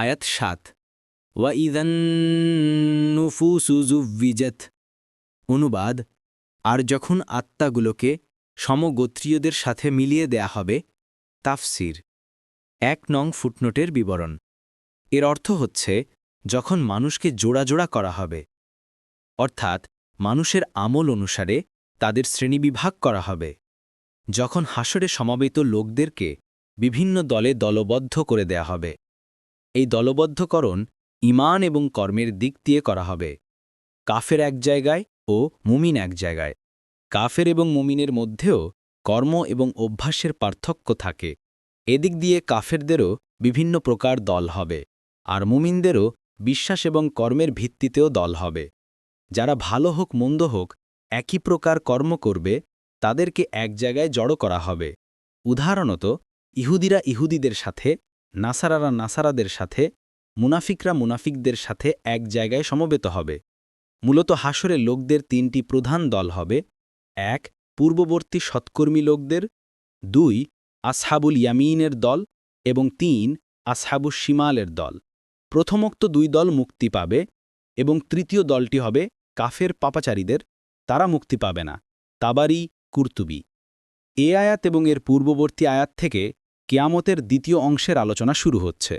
আয়াত সাত। ওয়া ইদান্নুফুসুজুভিজত অনুবাদ, আর যখন আত্মাগুলোকে সমগোত্রীয়দের সাথে মিলিয়ে দেয়া হবে, তাফসির। এক নং ফুটনোটের বিবরণ। এর অর্থ হচ্ছে, যখন মানুষকে জোড়া জোড়া করা হবে, অর্থাৎ মানুষের আমল অনুসারে তাদের শ্রেণীবিভাগ করা হবে। যখন হাসরে সমাবেত লোকদেরকে বিভিন্ন দলে দলবদ্ধ করে দেয়া হবে এই দলবদ্ধকরণ ইমান এবং কর্মের দিক দিয়ে করা হবে। কাফের এক জায়গায় ও মুমিন এক জায়গায়। কাফের এবং মুমিনের মধ্যেও কর্ম এবং অভ্যাসের পার্থক্য থাকে। এদিক দিয়ে কাফেরদেরও বিভিন্ন প্রকার দল হবে আর মুমিনদেরও বিশ্বাস এবং কর্মের ভিত্তিতেও দল হবে। যারা ভালো হোক, মন্দ হোক, একই প্রকার কর্ম করবে, তাদেরকে এক জায়গায় জড়ো করা হবে। উদাহরণত, ইহুদিরা ইহুদিদের সাথে নাসারারা নাসারাদের সাথে, মুনাফিকরা মুনাফিকদের সাথে এক জায়গায় সমবেত হবে। মূলত হাসরে লোকদের তিনটি প্রধান দল হবে। এক, পূর্ববর্তী সৎকর্মী লোকদের। দুই, আসহাবুল ইয়ামিনের দল। এবং তিন আসহাবুল শিমালের দল। প্রথমোক্ত দুই দল মুক্তি পাবে এবং তৃতীয় দলটি হবে কাফের পাপাচারীদের। তারা মুক্তি পাবে না। তাবারি, কুর্তুবি। এ আয়াত এবং এর পূর্ববর্তী আয়াত থেকে কেয়ামতের দ্বিতীয় অংশের আলোচনা শুরু হচ্ছে।